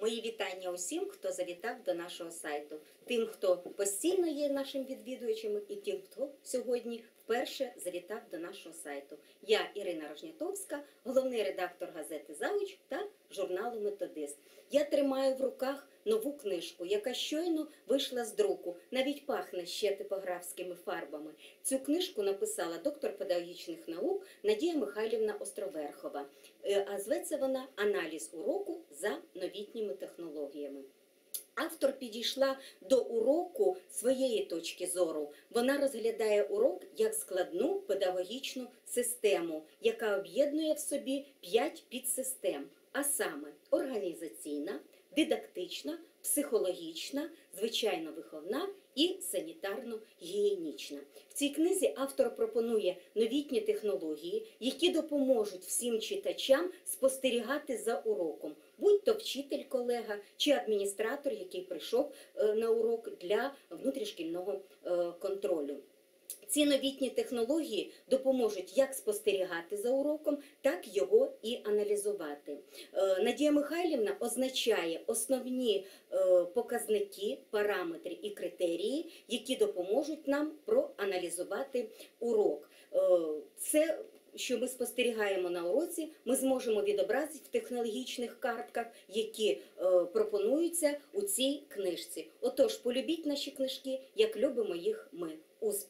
Мої вітання усім, хто завітав до нашого сайту, тим, хто постійно є нашим відвідувачем, і тим, хто сьогодні вперше завітав до нашого сайту. Я Ірина Рожнятовська, головний редактор газети Завуч та журналу Методист. Я тримаю в руках нову книжку, яка щойно вийшла з друку, навіть пахне ще типографськими фарбами. Цю книжку написала доктор педагогічних наук Надія Михайлівна Островерхова. Е, А зветься вона Аналіз уроку за новітніми технологіями. Автор підійшла до уроку своєї точки зору. Вона розглядає урок як складну педагогічну систему, яка об'єднує в собі п'ять підсистем, а саме організаційна, дидактична, психологічна, звичайно виховна і санітарно-гігієнічна. В цій книзі автор пропонує новітні технології, які допоможуть всім читачам спостерігати за уроком, будь то вчитель, колега чи адміністратор, який прийшов е, на урок для внутрішкільного е, контролю. Ці новітні технології допоможуть як спостерігати за уроком, так його і аналізувати. Е, Надія Михайлівна означає основні е, показники, параметри і критерії, які допоможуть нам проаналізувати урок. Е, Це що ми спостерігаємо на уроці, ми зможемо відобразити в технологічних картках, які пропонуються у цій книжці. Отож, полюбіть наші книжки, як любимо їх ми. Успіхів вам!